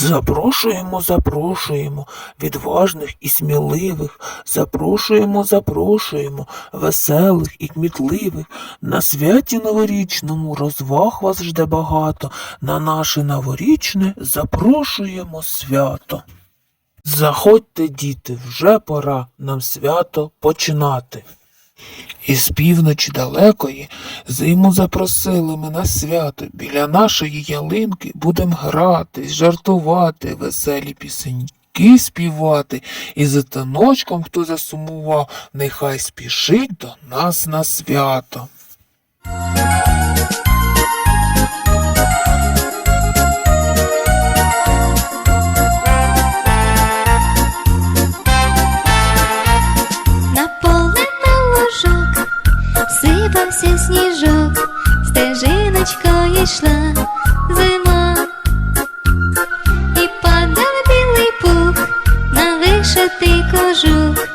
Запрошуємо, запрошуємо відважних і сміливих, запрошуємо, запрошуємо веселих і кмітливих. На святі новорічному розваг вас жде багато. На наше новорічне запрошуємо свято. Заходьте, діти, вже пора нам свято починати. Із півночі далекої зиму запросили ми на свято. Біля нашої ялинки будем грати, жартувати, веселі пісеньки співати. І за таночком, хто засумував, нехай спішить до нас на свято. Стежиночкою йшла зима, і падав білий пух на вишитий кожух,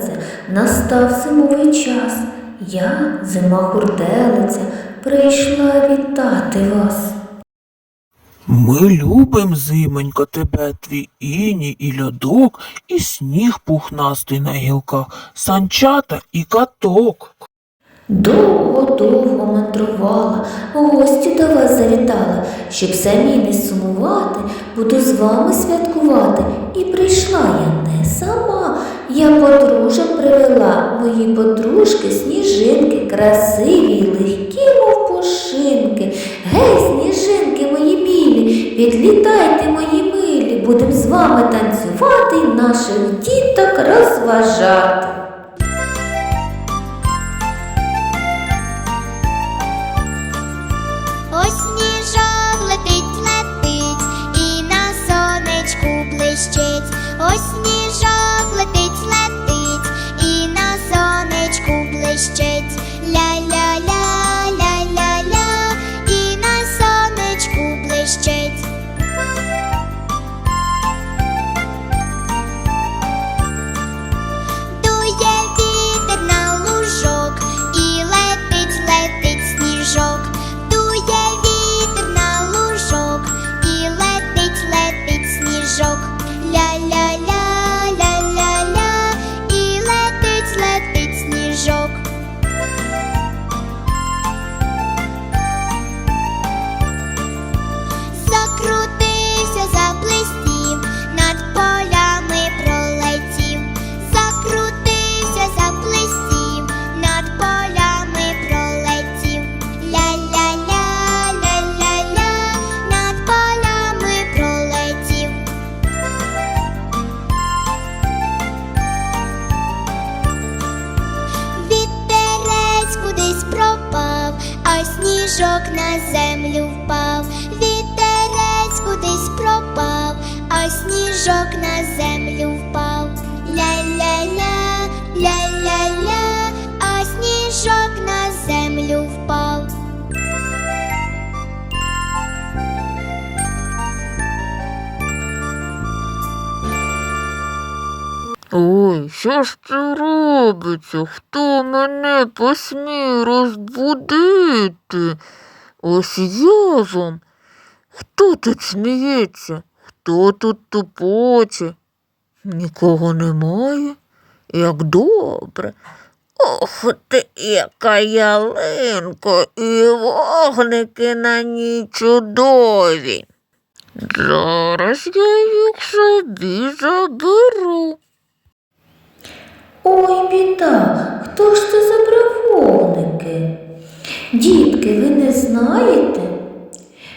стелиться, настав зимовий час. Я, зима гурделиця, прийшла вітати вас. Ми любим, зимонько, тебе, твій іні і льодок, і сніг пухнастий на гілках, санчата і каток. Довго-довго мандрувала, в гості до вас завітала, щоб самі не сумувати, буду з вами святкувати. І прийшла я не сама, я подружок привела, мої подружки сніжинки, красиві легкі, мов пушинки. Гей, сніжинки мої білі, відлітайте, мої милі, будем з вами танцювати й наших діток розважати. Ой, що ж це робиться? Хто мене посмів розбудити? Ось я вам. Хто тут сміється? Хто тут тупоче? Нікого немає. Як добре. Ох ти, яка ялинко, і вогники на ній чудові. Зараз я їх собі заберу. Ой, біда, хто ж це забрав вогники? Дітки, ви не знаєте?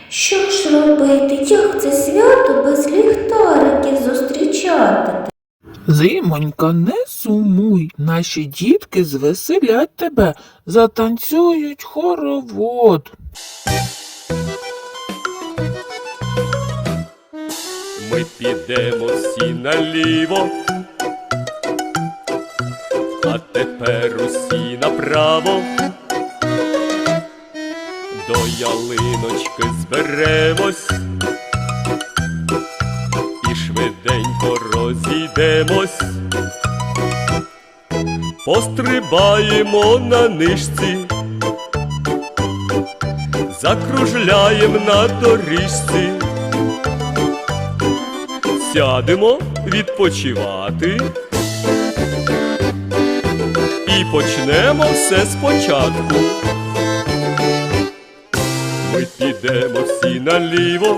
Що ж робити? Як це свято без ліхтариків зустрічати? Зимонька, не сумуй, наші дітки звеселять тебе, затанцюють хоровод. Ми підемо всі наліво, а тепер усі направо. До ялиночки зберемось і швиденько розійдемось. Пострибаємо на нишці, закружляєм на доріжці сядемо відпочивати. І почнемо все спочатку. Ми підемо всі наліво,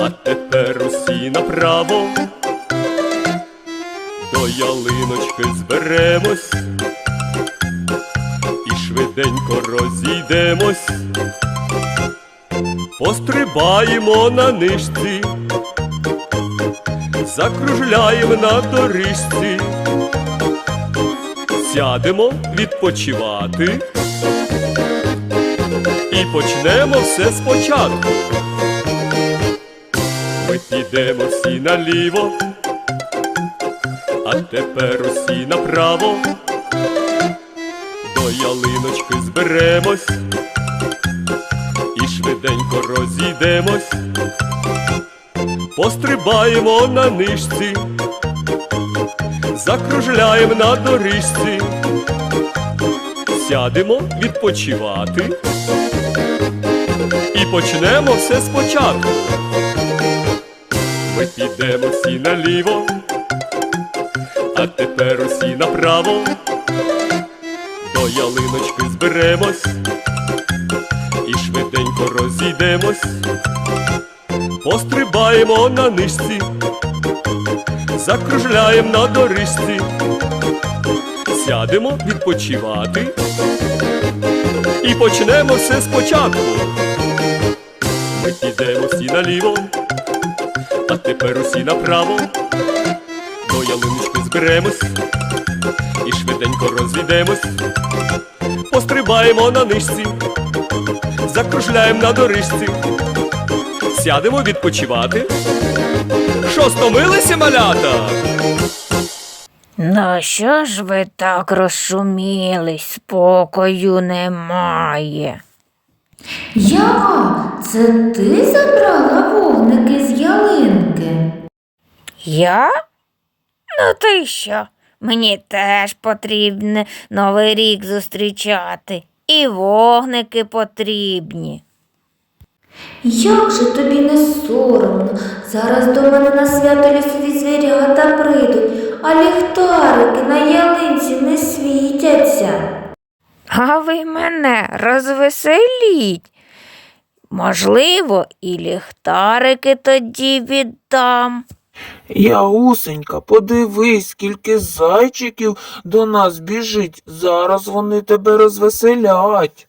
а тепер усі направо. До ялиночки зберемось і швиденько розійдемось. Пострибаємо на нишці, закружляємо на доріжці, сядемо відпочивати і почнемо все спочатку. Ми підемо всі наліво, а тепер усі направо. До ялиночки зберемось і швиденько розійдемось, пострибаємо на нишці, закружляємо на доріжці, сядемо відпочивати. І почнемо все спочатку. Ми підемо всі наліво, а тепер усі направо. До ялиночки зберемось. І швиденько розійдемось, пострибаємо на нишці, закружляємо на доріжці, сядемо відпочивати і почнемо все спочатку. Ми підемо всі наліво, а тепер усі направо. До ялиночки зберемось і швиденько розійдемось, пострибаємо на нишці закружляємо на доріжці, сядемо відпочивати. Що стомилися малята? На що ж ви так розшумілись? Спокою немає. Я? Це ти забрала вогники з ялинки? Я? Ну ти що? Мені теж потрібно Новий рік зустрічати. І вогники потрібні. Як же тобі не соромно? Зараз до мене на свято лісові звірята прийдуть, а ліхтарики на ялинці не світяться. А ви мене розвеселіть. Можливо, і ліхтарики тоді віддам. Яусенька, подивись, скільки зайчиків до нас біжить. Зараз вони тебе розвеселять.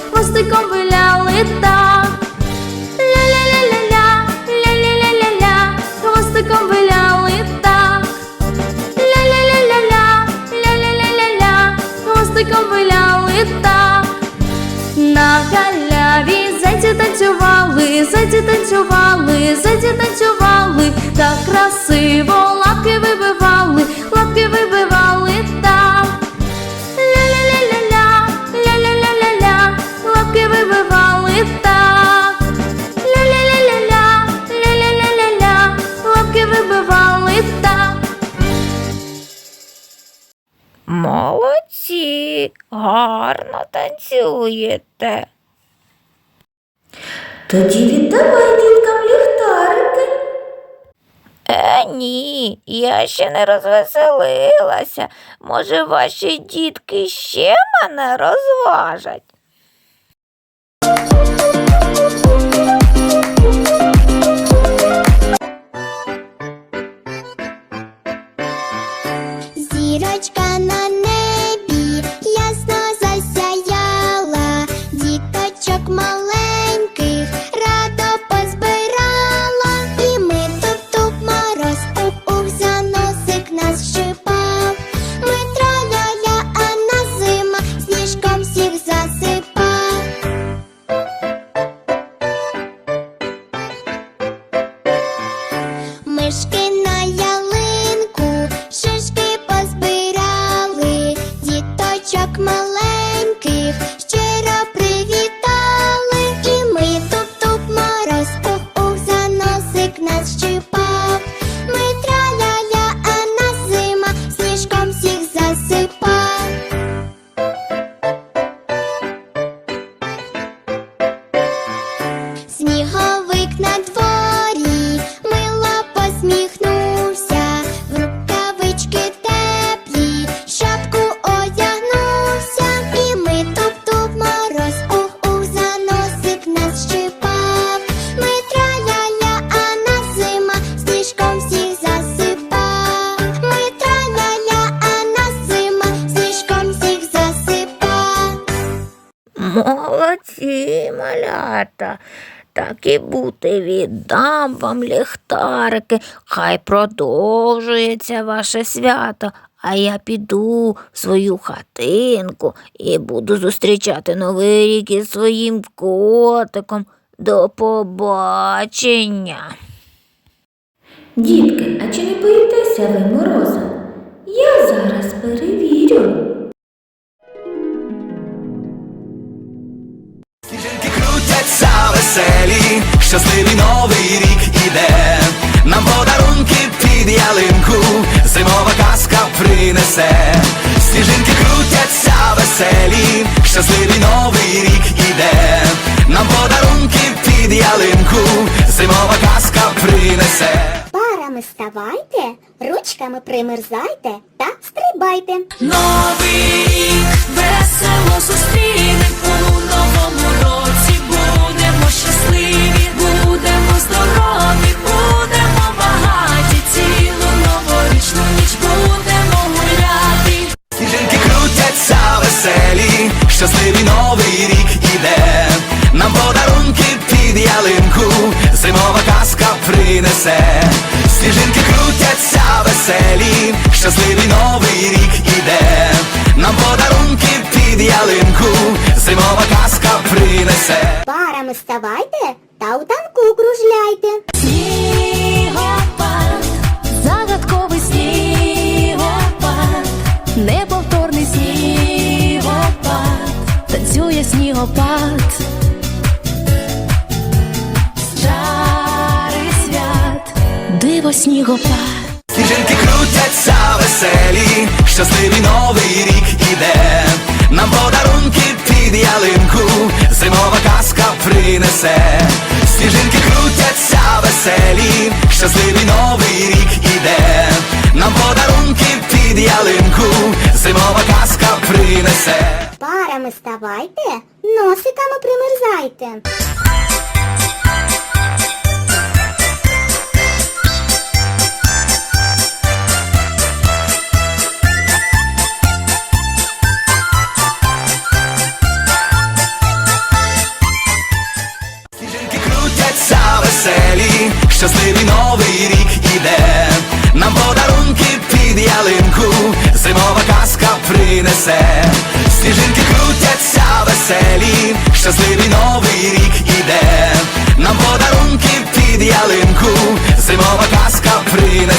Молодці, гарно танцюєте. Тоді віддавай діткам ліхтарики. Е, ні, я ще не розвеселилася. Може, ваші дітки ще мене розважать? Молодці, малята. Так і бути, віддам вам ліхтарики, хай продовжується ваше свято, а я піду в свою хатинку і буду зустрічати новий рік із своїм котиком. До побачення. Дітки, а чи не боїтеся ви мороза? Я зараз перевірю. Веселі, щасливий новий рік іде. Нам подарунки під ялинку, зимова казка принесе. Сніжинки крутяться веселі, щасливий новий рік іде. Нам подарунки під ялинку, зимова казка принесе. Парами ставайте, ручками примерзайте та стрибайте. Новий рік весело зустрінем принесе. Сніжинки крутяться веселі, щасливий новий рік іде. Нам подарунки під ялинку, зимова казка принесе. Парами ставайте та у танку кружляйте. Снігопад, загадковий снігопад, неповторний снігопад, танцює снігопад. Снігопад. Сніжинки крутяться веселі, щасливий новий рік іде. Нам подарунки під ялинку, зимова казка принесе. Сніжинки крутяться веселі, щасливий новий рік іде. Нам подарунки під ялинку, зимова казка принесе. Парами ставайте, носиками примерзайте.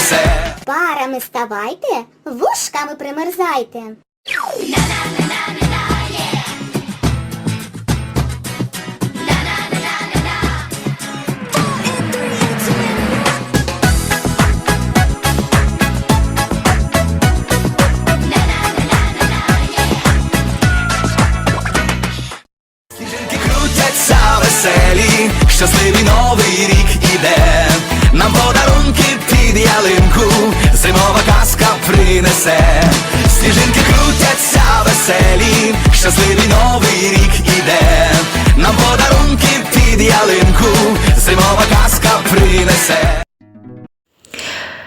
Принесе. Парами ставайте, вушками примерзайте. Сніжинки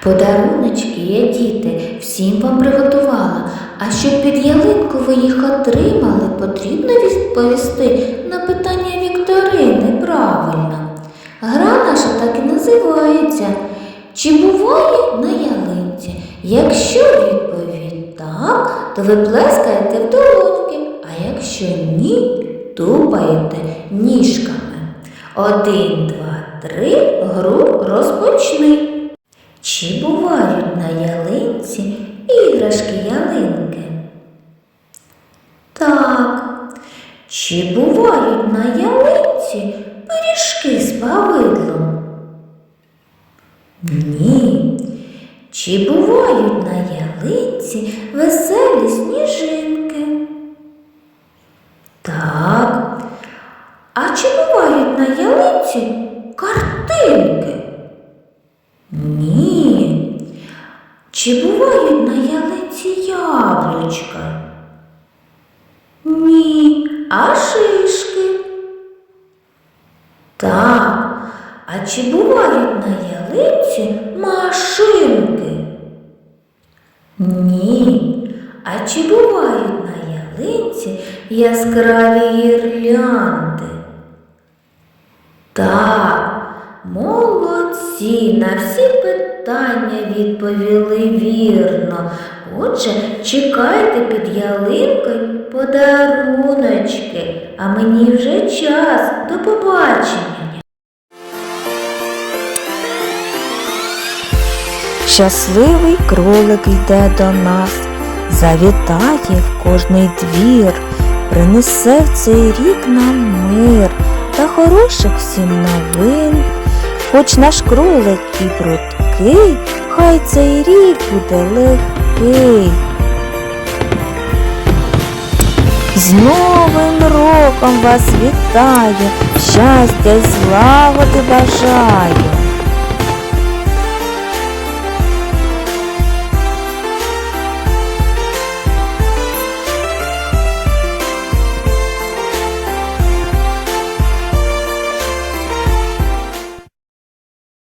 Подаруночки я діти всім вам приготувала. А щоб під ялинку ви їх отримали, потрібно відповісти на питання Вікторини правильно. Гра наша так і називається. Чи буває на ялинці? Якщо відповідь так, то ви плескаєте в долоньки, а якщо ні, тупаєте ніжками. Один, два, три, гру розпочни. Чи бувають на ялинці іграшки ялинки? Так. Чи бувають на ялинці пиріжки з повидлом? Ні. Чи бувають на ялинці веселі сніжинки? Так. А чи бувають на ялинці Чи бувають на ялинці яблучка? Ні. А шишки? Так. А чи бувають на ялинці машинки? Ні. А чи бувають на ялинці яскраві гірлянди? Так, Молодці, на всі питання відповіли вірно. Отже, чекайте під ялинкою подаруночки, а мені вже час. До побачення. Щасливий кролик йде до нас, завітає в кожний двір, принесе в цей рік нам мир та хороших всім новин. Хоч наш кролик і прудкий, хай цей рік буде легкий. З Новим роком вас вітаю, щастя й злагоди бажаю.